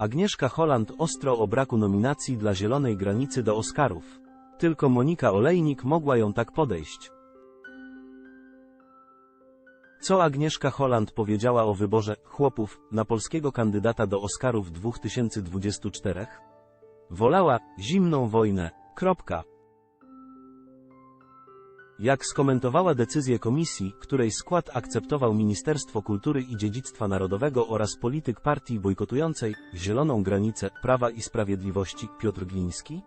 Agnieszka Holland ostro o braku nominacji dla Zielonej Granicy do Oscarów. Tylko Monika Olejnik mogła ją tak podejść. Co Agnieszka Holland powiedziała o wyborze chłopów na polskiego kandydata do Oscarów 2024? Wolała zimną wojnę. Kropka. Jak skomentowała decyzję komisji, której skład akceptował Ministerstwo Kultury i Dziedzictwa Narodowego oraz polityk partii bojkotującej Zieloną Granicę Prawa i Sprawiedliwości Piotr Gliński?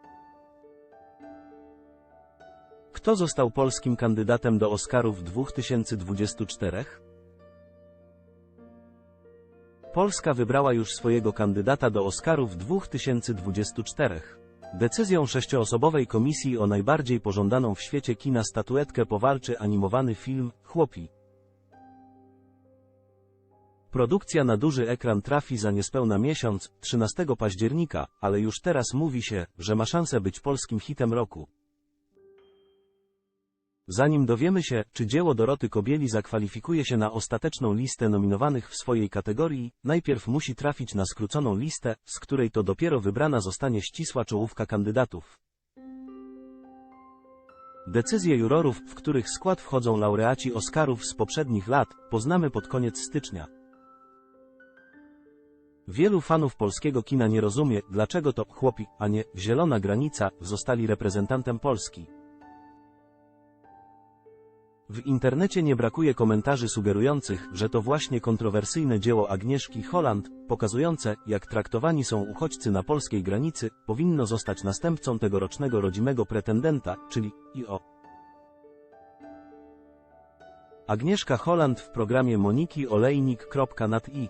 Kto został polskim kandydatem do Oscarów 2024? Polska wybrała już swojego kandydata do Oscarów 2024. Decyzją sześcioosobowej komisji o najbardziej pożądaną w świecie kina statuetkę powalczy animowany film Chłopi. Produkcja na duży ekran trafi za niespełna miesiąc, 13 października, ale już teraz mówi się, że ma szansę być polskim hitem roku. Zanim dowiemy się, czy dzieło Doroty Kobieli zakwalifikuje się na ostateczną listę nominowanych w swojej kategorii, najpierw musi trafić na skróconą listę, z której to dopiero wybrana zostanie ścisła czołówka kandydatów. Decyzje jurorów, w których skład wchodzą laureaci Oscarów z poprzednich lat, poznamy pod koniec stycznia. Wielu fanów polskiego kina nie rozumie, dlaczego to chłopi, a nie zielona granica, zostali reprezentantem Polski. W internecie nie brakuje komentarzy sugerujących, że to właśnie kontrowersyjne dzieło Agnieszki Holland, pokazujące, jak traktowani są uchodźcy na polskiej granicy, powinno zostać następcą tegorocznego rodzimego pretendenta, czyli IO. Agnieszka Holland w programie Moniki Olejnik.nat.i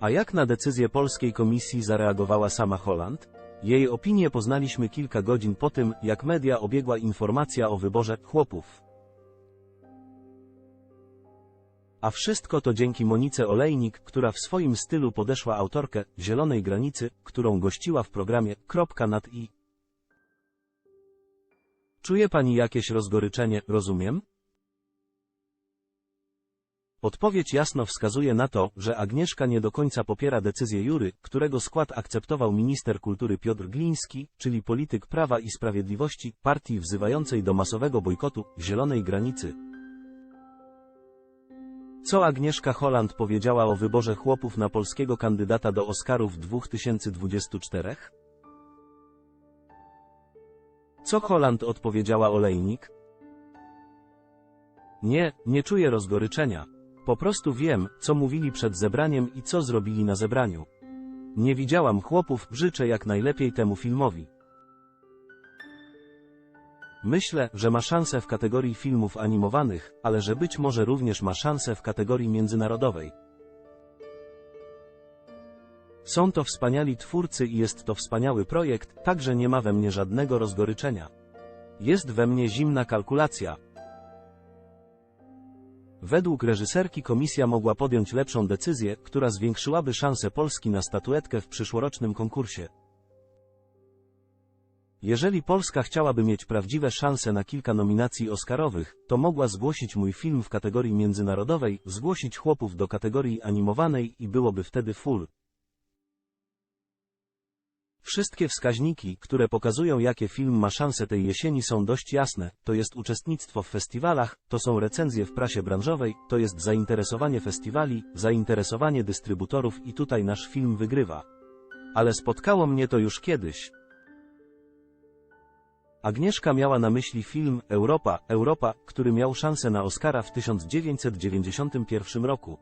A jak na decyzję polskiej komisji zareagowała sama Holland? Jej opinię poznaliśmy kilka godzin po tym, jak media obiegła informacja o wyborze chłopów. A wszystko to dzięki Monice Olejnik, która w swoim stylu podeszła autorkę Zielonej Granicy, którą gościła w programie Kropka nad i. Czuje pani jakieś rozgoryczenie, rozumiem? Odpowiedź jasno wskazuje na to, że Agnieszka nie do końca popiera decyzję jury, którego skład akceptował minister kultury Piotr Gliński, czyli polityk Prawa i Sprawiedliwości, partii wzywającej do masowego bojkotu Zielonej Granicy. Co Agnieszka Holland powiedziała o wyborze chłopów na polskiego kandydata do Oscarów 2024? Co Holland odpowiedziała Olejnik? Nie, nie czuję rozgoryczenia. Po prostu wiem, co mówili przed zebraniem i co zrobili na zebraniu. Nie widziałam chłopów, życzę jak najlepiej temu filmowi. Myślę, że ma szansę w kategorii filmów animowanych, ale że być może również ma szansę w kategorii międzynarodowej. Są to wspaniali twórcy i jest to wspaniały projekt, także nie ma we mnie żadnego rozgoryczenia. Jest we mnie zimna kalkulacja, Według reżyserki komisja mogła podjąć lepszą decyzję, która zwiększyłaby szanse Polski na statuetkę w przyszłorocznym konkursie. Jeżeli Polska chciałaby mieć prawdziwe szanse na kilka nominacji Oscarowych, to mogła zgłosić mój film w kategorii międzynarodowej, zgłosić chłopów do kategorii animowanej i byłoby wtedy full. Wszystkie wskaźniki, które pokazują jakie film ma szansę tej jesieni są dość jasne, to jest uczestnictwo w festiwalach, to są recenzje w prasie branżowej, to jest zainteresowanie festiwali, zainteresowanie dystrybutorów i tutaj nasz film wygrywa. Ale spotkało mnie to już kiedyś. Agnieszka miała na myśli film Europa, Europa, który miał szansę na Oscara w 1991 roku.